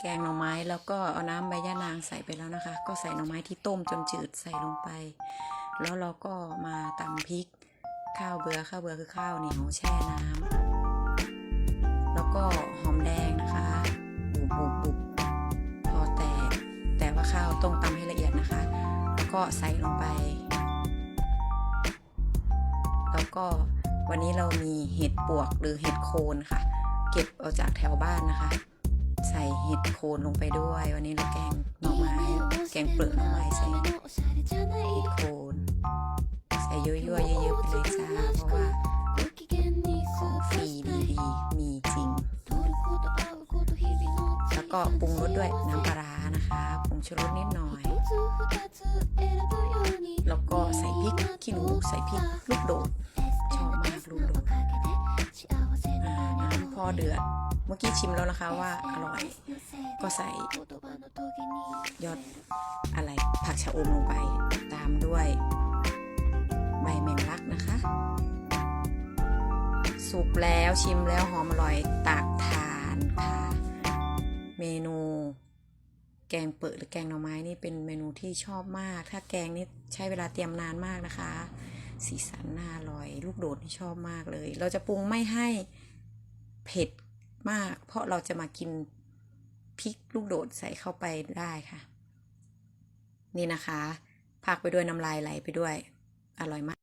แกงหน่อไม้แล้วก็เอาน้ำใบย่านางใส่ไปแล้วนะคะ ก็ใส่หน่อไม้ที่ต้มจนจืดใส่ลงไป แล้วเราก็มาตำพริก ข้าวเบือข้าวเบือคือข้าวเหนียวแช่น้ำแล้วก็หอมแดงนะคะบุบบุบบุบพอแตกแต่ว่าข้าวต้องตำให้ละเอียดนะคะ แล้วก็ใส่ลงไป แล้วก็วันนี้เรามีเห็ดปวกหรือเห็ดโคนค่ะ เก็บเอาจากแถวบ้านนะคะ ใส่เห็ดโคนลงไปด้วย วันนี้เราแกงหน่อไม้แกงเปลือกหน่อไม้ใส่เห็ดโคน ใส่ยั่วๆเยอะๆไปเลยจ้าเพราะว่าของฟรีดีๆมีจริง แล้วก็ปรุงรสด้วยน้ำปลาร้านะคะปรุงชูรสนิดหน่อย แล้วก็ใส่พริกขี้หนูใส่พริกลูกโดดชอบมากลูกโดดน้ำพอเดือด เมื่อกี้ชิมแล้วนะคะว่าอร่อย ก็ใส่ยอดอะไรผักชะอมลงไป ตามด้วยใบแมงลักนะคะ สุกแล้วชิมแล้วหอมอร่อยตักทานค่ะ เมนูแกงเปิดหรือแกงหน่อไม้นี่เป็นเมนูที่ชอบมาก ถ้าแกงนี่ใช้เวลาเตรียมนานมากนะคะ สีสันน่าอร่อย ลูกโดดนี่ชอบมากเลย เราจะปรุงไม่ให้เผ็ด มาก เพราะเราจะมากินพริกลูกโดดใส่เข้าไปได้ค่ะ นี่นะคะ ผักไปด้วยน้ำลายไหลไปด้วย อร่อยมาก